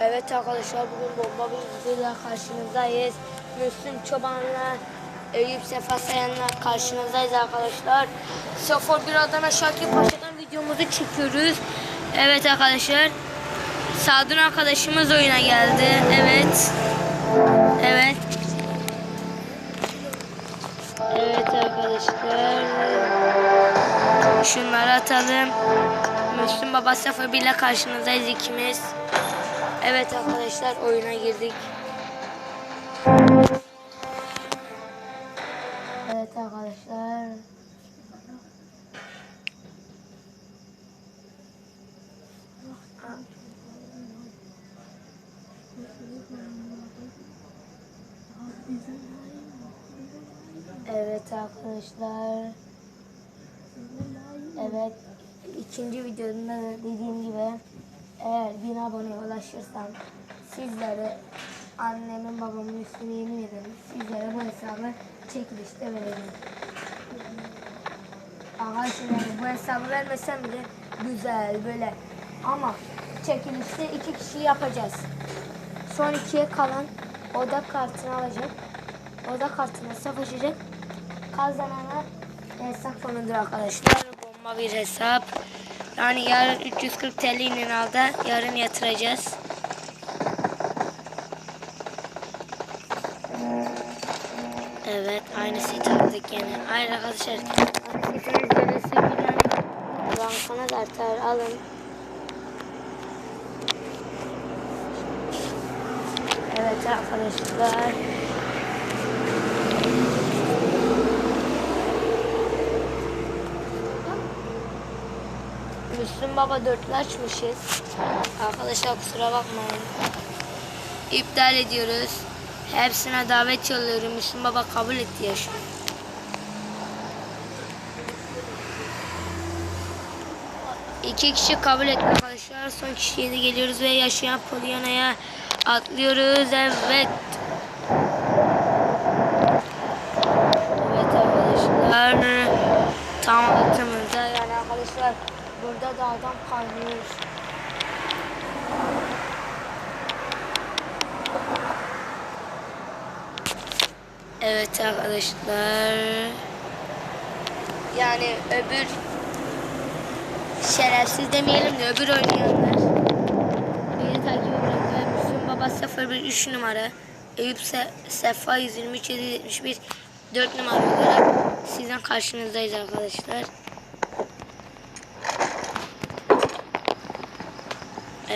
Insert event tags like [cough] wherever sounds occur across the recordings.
Evet arkadaşlar bugün bomba bir videoyla karşınızdayız. Müslüm Çoban'la Eyüp Sefa Sayan'la karşınızdayız arkadaşlar. 01 Adana Şakir Paşa'dan videomuzu çekiyoruz. Evet arkadaşlar. Sadun arkadaşımız oyuna geldi. Evet. Evet. Evet arkadaşlar. Şunları atalım. Müslüm Baba 01 ile karşınızdayız ikimiz. Evet arkadaşlar oyuna girdik. Evet arkadaşlar. Evet arkadaşlar. Evet ikinci videomda da dediğim gibi eğer bin abone ulaşırsam sizlere annemin babamın üstüne yemin ederim sizlere bu hesabı çekilişte veririm. Aha şimdi bu hesabı vermesem bile güzel böyle ama çekilişte iki kişi yapacağız. Son ikiye kalan oda kartını alacak. Oda kartına savaşacak. Kazanana hesap konudur arkadaşlar. Bomba bir hesap. Yani yarın 340 TL inanalda yarın yatıracağız. Evet aynı site aldık yine. Hayır arkadaşlar. Bankana da alın. Evet arkadaşlar. Müslüm Baba dörtlü açmışız. Arkadaşlar kusura bakmayın. İptal ediyoruz. Hepsine davet yolluyorum. Müslüm Baba kabul etti ya şu. İki kişi kabul etti arkadaşlar. Son kişiye de geliyoruz ve yaşayan Polyana'ya atlıyoruz. Evet arkadaşlar. Tam altımızda yani arkadaşlar burada da adam kaynıyor. Evet arkadaşlar. Yani öbür şerefsiz demeyelim de öbür oynayanlar. Beni takip ediyorlar. Müslüm Baba 01 3 numara. Eyüp Se Sefa 123 771 4 numara olarak sizden karşınızdayız arkadaşlar.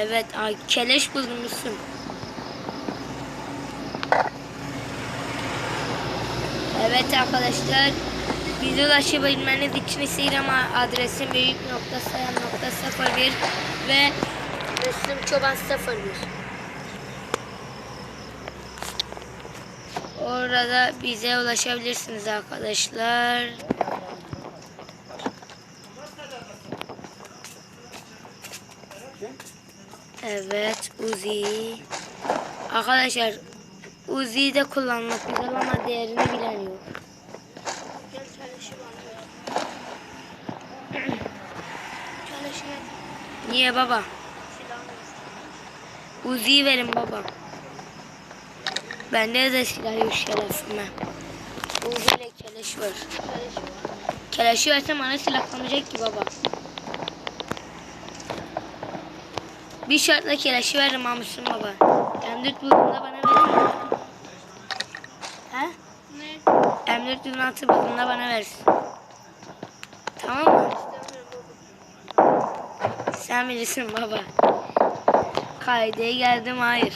Evet, ay, keleş Müslüm. Evet arkadaşlar, bize ulaşabilmeniz için Instagram adresim büyük.sayan.01 ve Müslüm Çoban 01. Orada bize ulaşabilirsiniz arkadaşlar. Evet Uzi. Arkadaşlar Uzi'yi de kullanmak güzel ama değerini bilen yok. [clears throat] Niye baba? Uzi'yi verin baba. Bende de silah yok şerefime. Uzi ile keleş var. Keleşi versem bana silahlamayacak ki baba. Bir şartla keleşi veririm Amusun baba. M4 bulduğunda bana verir mi? He? Ne? M4 16 bulduğunda bana versin. Tamam mı? Sen bilirsin baba. Kaydeye geldim hayır.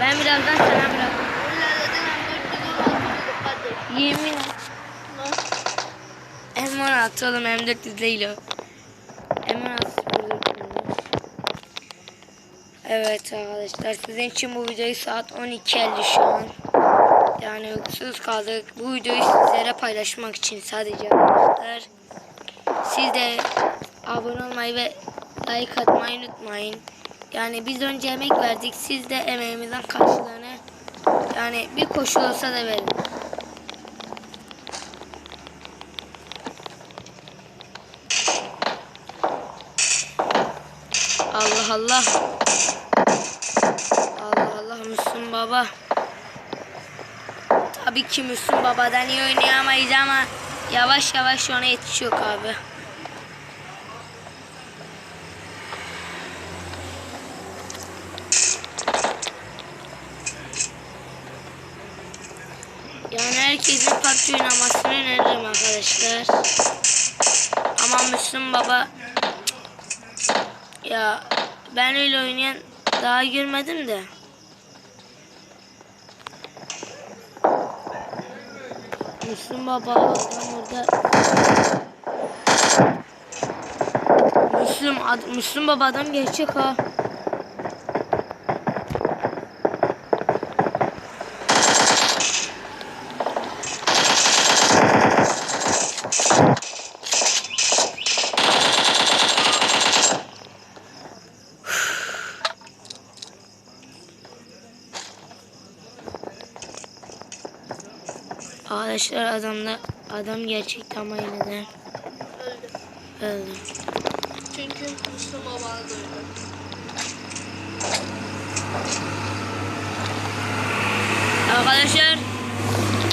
Ben birazdan sana bırakırım. Yemin et. M16 oğlum M400 değil o. M16 bulurdunuz. Evet arkadaşlar sizin için bu videoyu saat 12.50 şu an. Yani uykusuz kaldık. Bu videoyu sizlere paylaşmak için sadece arkadaşlar. Siz de abone olmayı ve like atmayı unutmayın. Yani biz önce emek verdik. Siz de emeğimizin karşılığını yani bir koşu olsa da verin. Allah Allah. Müslüm Baba. Tabii ki Müslüm Baba'dan iyi oynayamayız ama yavaş yavaş ona yetişiyor abi. Yani herkesin PUBG oynamasını öneririm arkadaşlar. Ama Müslüm Baba ya ben öyle oynayan daha görmedim de. Müslüm Baba adam orada Müslüm ad, Müslüm Baba adam gerçek ha. Arkadaşlar adamda adam gerçekti ama yine de Öldü. öldü. Çünkü babanı da öldü. Arkadaşlar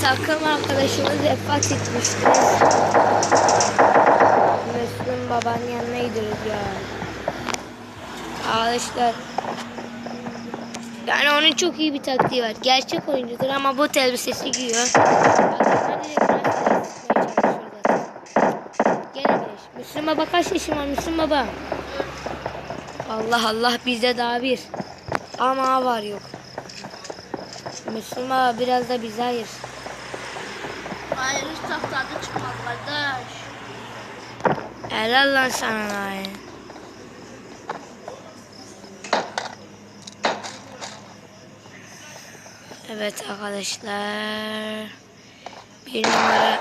takım arkadaşımız vefat etmişti. Müslüm babanın yanına gidiyoruz ya. Arkadaşlar yani onun çok iyi bir taktiği var. Gerçek oyuncudur ama bot elbisesi giyiyor. Müslüm baba kaç yaşın var Müslüm baba? Allah Allah bizde daha bir. Ama var yok. Müslüm baba biraz da bize ayır. Hayır hiç tahtada çıkmaz kardeş. Helal lan sana lan. Evet arkadaşlar. Bir numara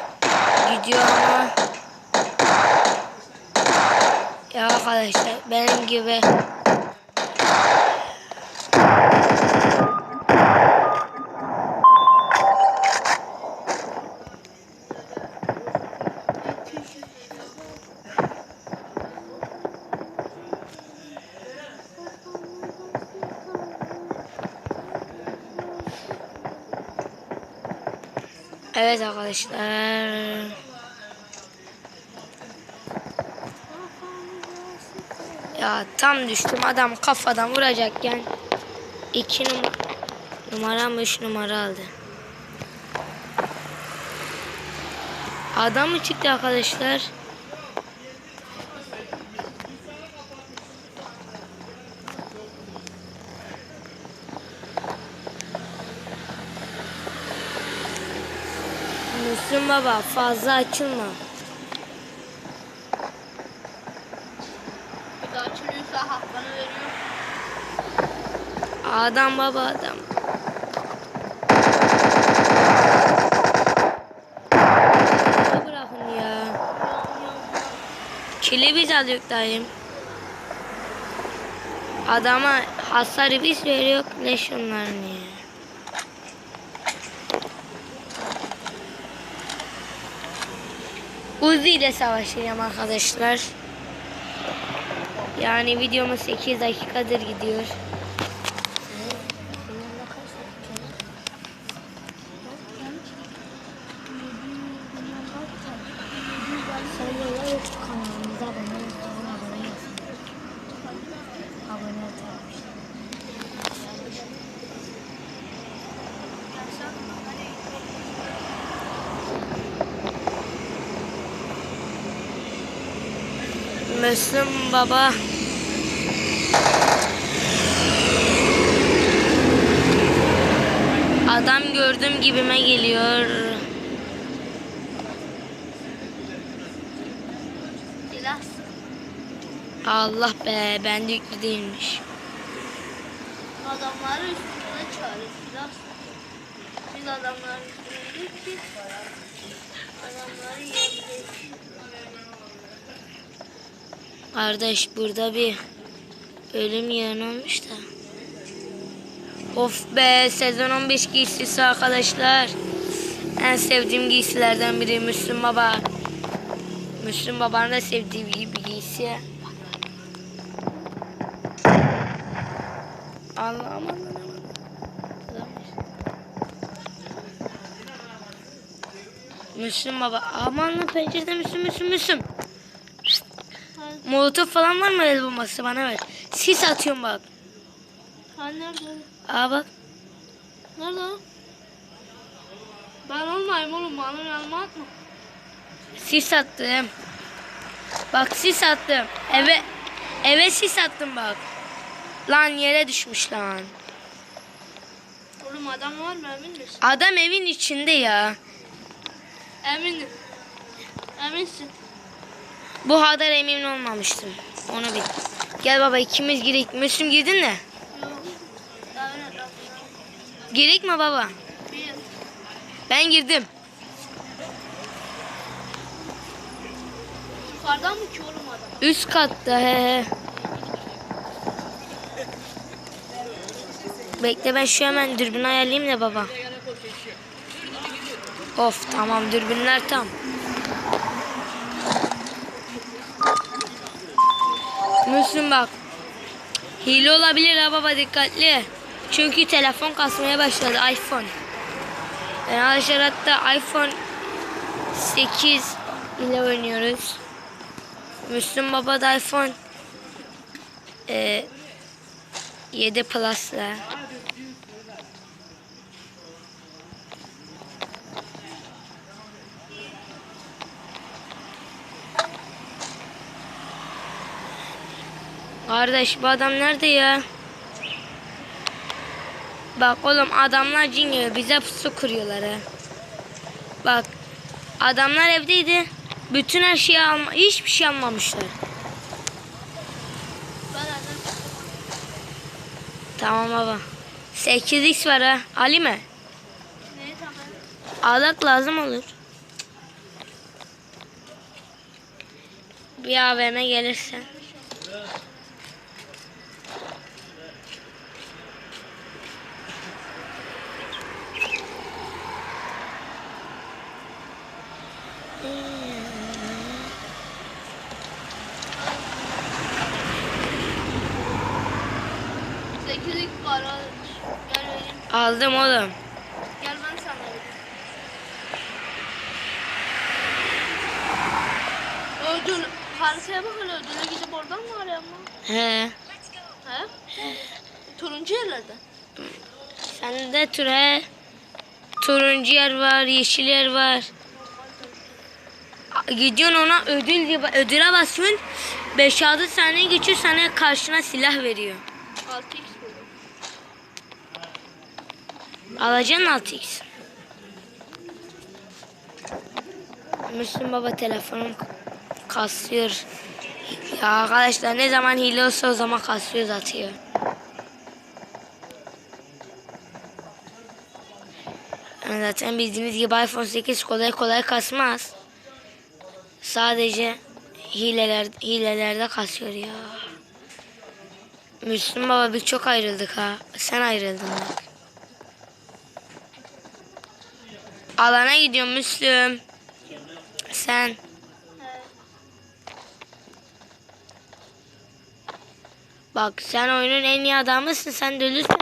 gidiyor ama. Ya arkadaşlar benim gibi Evet arkadaşlar. Ya tam düştüm adam kafadan vuracakken iki numara numara mı üç numara aldı. Adam mı çıktı arkadaşlar? Müslüm baba fazla açılma. Bir daha açılıyorsa hakkını veriyor. Adam baba adam. Bırakın ya. Kili biz alıyoruz dayım. Adama hasarı biz veriyor ne şunların ya. Uzi ile savaşacağım arkadaşlar. Yani videomuz 8 dakikadır gidiyor. Söyle yok kanalımıza abone olun. Abone olsun. Abone olun. Müslüm baba. Adam gördüm gibime geliyor. Allah be bende yüklü değilmiş. adamları üstüne çağırıyor. Silah Biz adamların üstüne gittik. Adamları yendik. Kardeş burada bir ölüm yeğen olmuş da. Of be sezon 15 giysisi arkadaşlar. En sevdiğim giysilerden biri Müslüm Baba. Müslüm Baba'nın da sevdiği gibi giysi. Allah aman aman aman. Müslüm baba. Aman lan pencerede Müslüm Müslüm Müslüm. Molotof falan var mı el bombası bana ver. Sis atıyorum bak. ha nerede? Aa bak. Nerede o? Ben olmayayım oğlum bana yanıma atma. Sis attım. Bak sis attım. Eve eve sis attım bak. Lan yere düşmüş lan. Oğlum adam var mı emin misin? Adam evin içinde ya. Eminim. Eminsin. Bu kadar emin olmamıştım. Onu bil. Gel baba ikimiz girek. Müslüm girdin yapayım? Girek mi baba? Ben girdim. Yukarıdan mı ki oğlum adam? Üst katta he he. Bekle ben şu hemen dürbünü ayarlayayım da baba. Of tamam dürbünler tam. Müslüm bak. Hile olabilir ha baba dikkatli. Çünkü telefon kasmaya başladı iPhone. Ben arkadaşlar hatta iPhone 8 ile oynuyoruz. Müslüm Baba da iPhone e, 7 Plus'la. Kardeş bu adam nerede ya? Bak oğlum adamlar cin gibi bize pusu kuruyorlar ha. Bak adamlar evdeydi. Bütün her şeyi alma, hiçbir şey almamışlar. Tamam baba. 8x var ha. Ali mi? Neyi tamam? Alak lazım olur. Bir AVM gelirse. Sekizlik para. Gel vereyim. Aldım oğlum. Gel ben sana. Ödül. Haritaya bak hele ödüle gidip oradan mı arayalım? He. He? Turuncu yerlerde. Sende türe turuncu yer var, yeşil yer var. Gidiyorsun ona ödül diye ödüle basıyorsun. 5-6 saniye geçiyor sana karşına silah veriyor. 6x buldum. Alacaksın 6x. Müslüm baba telefonum kasıyor. Ya arkadaşlar ne zaman hile olsa o zaman kasıyor atıyor. Yani zaten bildiğiniz gibi iPhone 8 kolay kolay kasmaz. Sadece hileler hilelerde kasıyor ya. Müslüm baba biz çok ayrıldık ha. Sen ayrıldın bak. Alana gidiyorum Müslüm. Sen. Bak sen oyunun en iyi adamısın. Sen de ölürsen.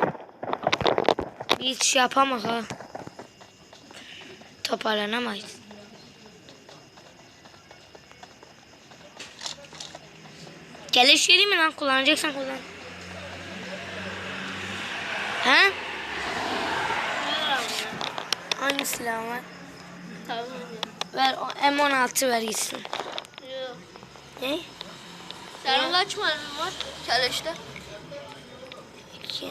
Hiç şey yapamak ha. Toparlanamayız. Keleş vereyim mi lan? Kullanacaksan kullan. He? Hangi silah var? Tamam. Ver o M16 ver gitsin. Yok. Ne? Senin kaç mermin var? Keleşte. 2,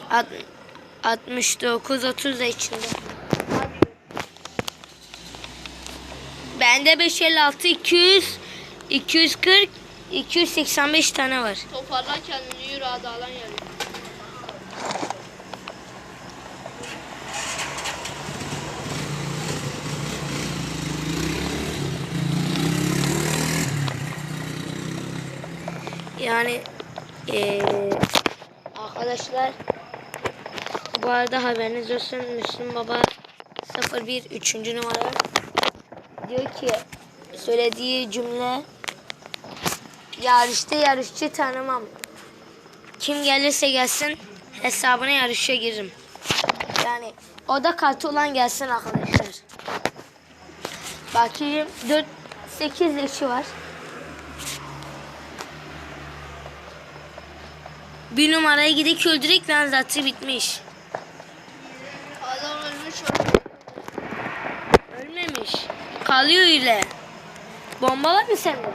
69, 30 da içinde. Bende 556, 200, 240, 285 tane var. Toparla kendini yürü hadi alan yeri. Yani eee, arkadaşlar bu arada haberiniz olsun Müslüm Baba 01 3. numara diyor ki söylediği cümle yarışta yarışçı tanımam. Kim gelirse gelsin hesabına yarışa giririm. Yani oda kartı olan gelsin arkadaşlar. Bakayım 4 8 leşi var. Bir numaraya gidip öldürek lan zaten bitmiş. Adam ölmüş Ölmemiş. Kalıyor öyle. Bomba var mı sende?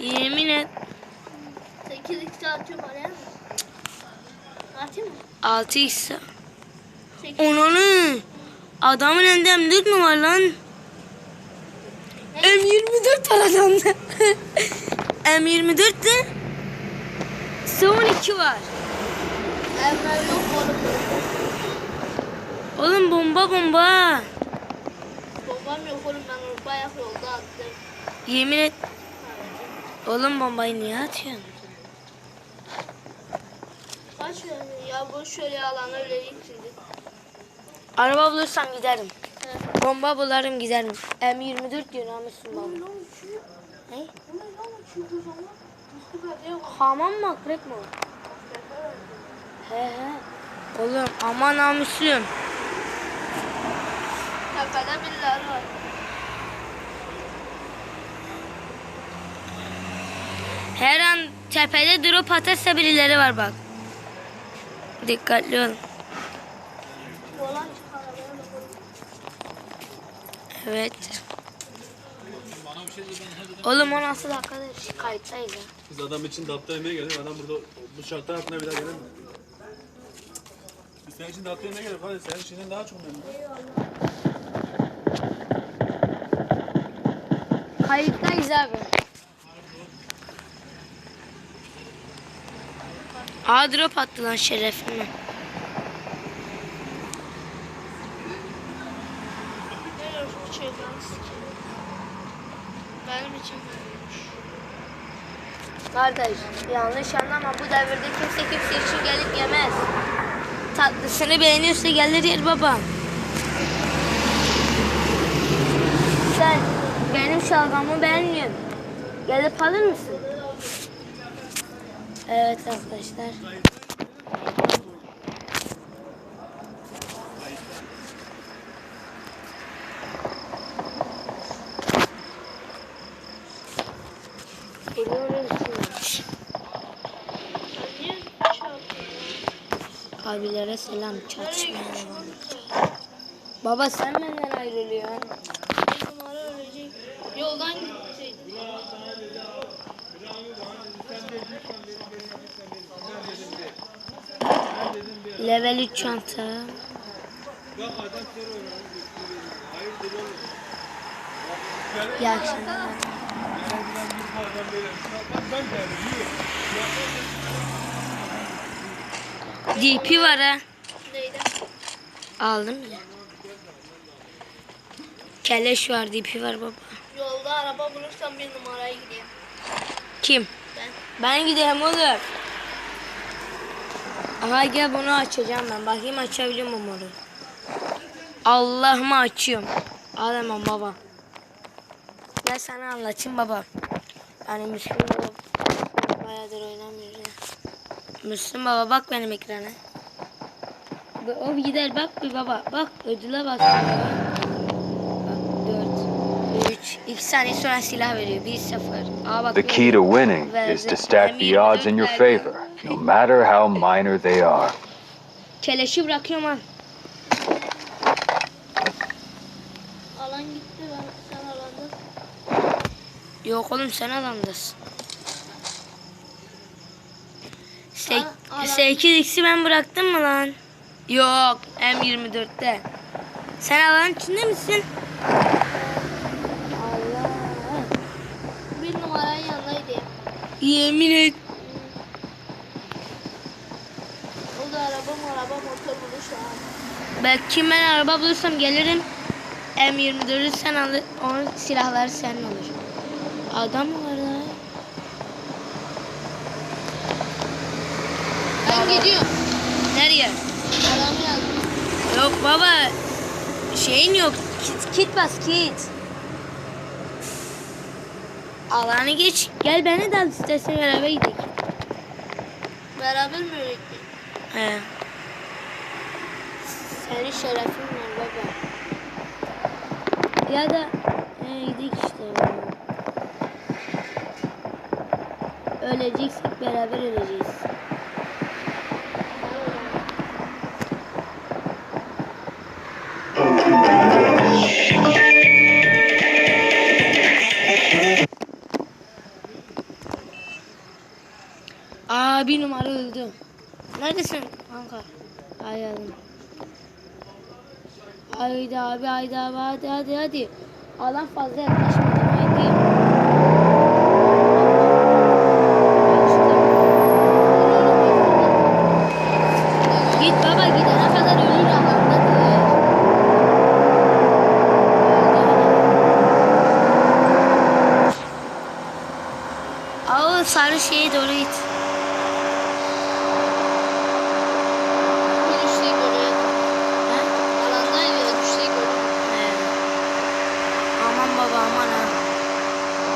Yemin et. 8 x atıyorum araya mı? Atayım mı? 6x. 8 Onanı. Adamın elinde M4 mü var lan? M24 var adamda. [laughs] M24 de. Son 2 var. Evler yok oğlum. Oğlum bomba bomba. Bombam yok oğlum ben onu bayağı yolda attım. Yemin et. Oğlum bombayı niye atıyorsun? Kaç ya ver ya alanı öyle şimdi. Araba bulursam giderim. He. Bomba bularım giderim. M24 diyor namusun baba. Ne? Hamam mı akrep mi? He he. Oğlum aman namusum. Tepede birileri var. Her an tepede drop atarsa birileri var bak. Dikkatli olun. Olan çık arabaya bakalım. Oğlum o nasıl dakikadır kayıttayız ya. Biz adam için dapta yemeğe geldik. Adam burada bu şartlar altında bir daha mi? Biz senin için dapta yemeğe geldik. Hadi senin işinden daha çok memnun. Kayıttayız abi. Aa drop attı lan şerefime. Ne yok bir şey ben sikeyim. Benim için vermiş. Kardeş yanlış anlama bu devirde kimse kimse için gelip yemez. Tatlısını beğeniyorsa gelir yer baba. Sen benim şalgamı beğenmiyorsun. Gelip alır mısın? Evet arkadaşlar. Geliyoruz şimdi. Ben niye şey yapıyorum? Abilere selam çatışmaya devam. Baba sen benden ayrılıyorsun. Yoldan gittiydi. Level 3 çanta. İyi akşamlar. DP var ha. Neydi? Aldım bile. Keleş var, DP var baba. Yolda araba bulursam bir numaraya gideyim. Kim? Ben. Ben gideyim oğlum. Aha gel bunu açacağım ben. Bakayım açabiliyor muyum onu? Allah'ımı açıyorum. Alamam baba. Gel sana anlatayım baba. Yani Müslüm baba bayağıdır oynamıyor ya. Müslüm baba bak benim ekrana. O gider bak bir baba. Bak ödüle bak. Bak 4, 3, 2 saniye sonra silah veriyor. 1 0. Aa bak. The key to winning is to stack the odds in your favor, no matter how minor they are. Keleşi bırakıyorum al. Alan gitti ben sen alanda. Yok oğlum sen alandasın. Se Aa, alan- 8x'i ben bıraktım mı lan? Yok M24'te. Sen alanın içinde misin? Allah. Bir numaranın yanına gideyim. Yemin et. O da araba araba motor bulursa. Belki ben araba bulursam gelirim. M24'ü sen alır. Onun silahları senin olur. Adam mı gidiyorum. Nereye? Yazdım. Yok baba. Şeyin yok. Kit, kit bas kit. Alanı geç. Gel beni de al istersen beraber gidelim. Beraber mi öğrettik? He. Senin şerefin var baba. Ya da he, gidik işte. Öleceksek beraber öleceğiz. Bir numara öldü. Neredesin kanka? Ay geldim. Haydi abi haydi abi hadi hadi hadi. Alan fazla yaklaşmadı haydi. Sarı şeye doğru git. Bir düştüğü görüyor. He? Alandaydı ya düştüğü görüyor. He. Aman baba aman ha.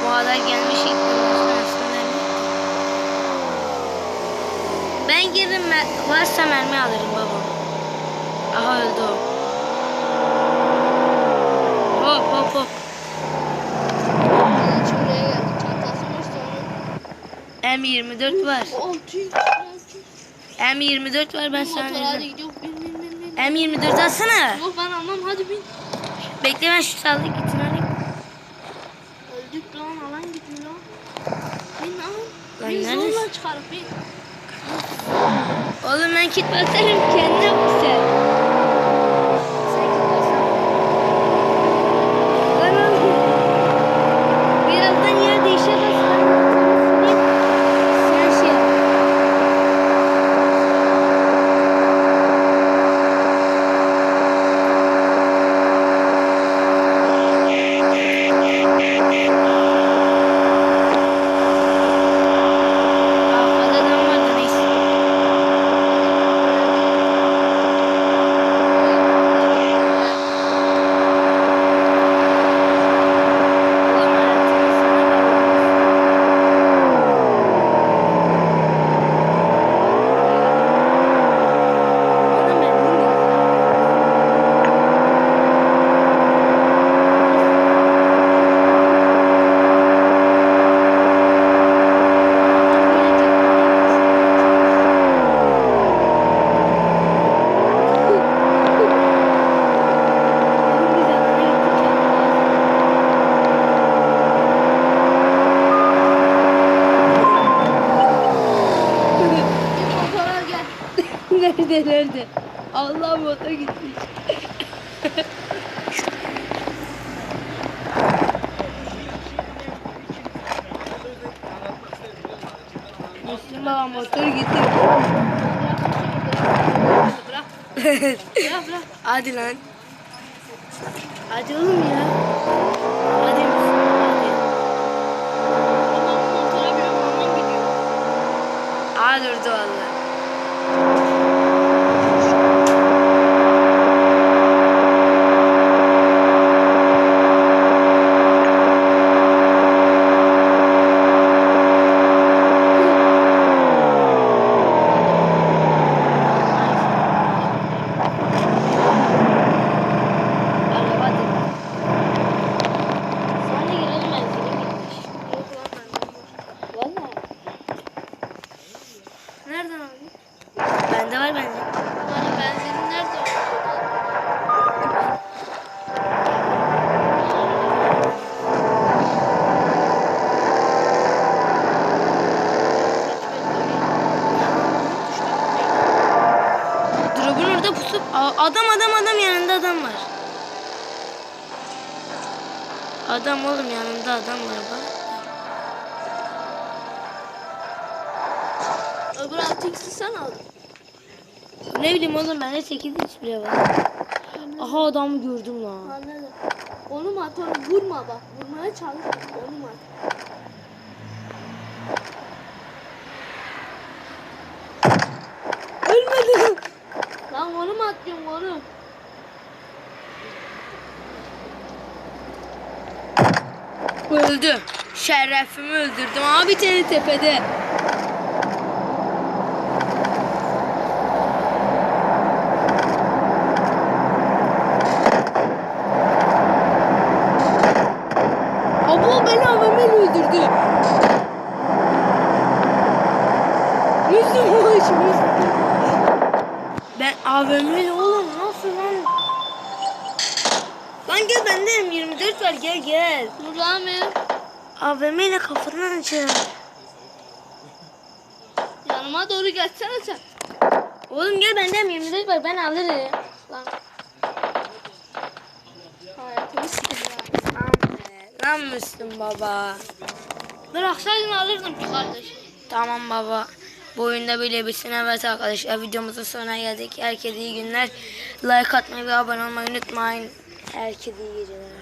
Bu kadar gelmiş ilk. Ben mer- varsa mermi alırım baba. Aha öldü o. Hop hop hop. Hiç buraya geldi. Çantası var sonra. M24 var. 600. M24 var ben sana motor hadi vereceğim. gidiyor. Bin bin bin bin. M24 alsana. Yok ben almam hadi bin. Bekle ben şu saldık gitsin alayım. Öldük lan alan gitmiyor. Bin lan. Lan Bin neredesin? zorla çıkarıp bin. Oğlum ben kit basarım kendine 아, dur dur. Orada pusup adam adam adam yanında adam var. Adam oğlum yanında adam var bak. Öbür 6x'i sen aldın. Ne bileyim oğlum bende 8 hiç bile var. Aha adamı gördüm lan. Anladım. Onu mu at onu vurma bak. Vurmaya çalış. Onu mu at? Lan onu mu atıyorsun onu? Öldü. Şerefimi öldürdüm. Abi seni tepede. var gel gel. Burada mı? AVM ile açar. Yanıma doğru geçsene sen. Oğlum gel benden 24 var ben alırım. Lan. Hayatımı ya. Lan Lan Müslüm baba. Bıraksaydın alırdım ki kardeşim. Tamam baba. Bu oyunda böyle bitsin. Evet arkadaşlar videomuzun sonuna geldik. Herkese iyi günler. Like atmayı ve abone olmayı unutmayın. Herkese iyi geceler.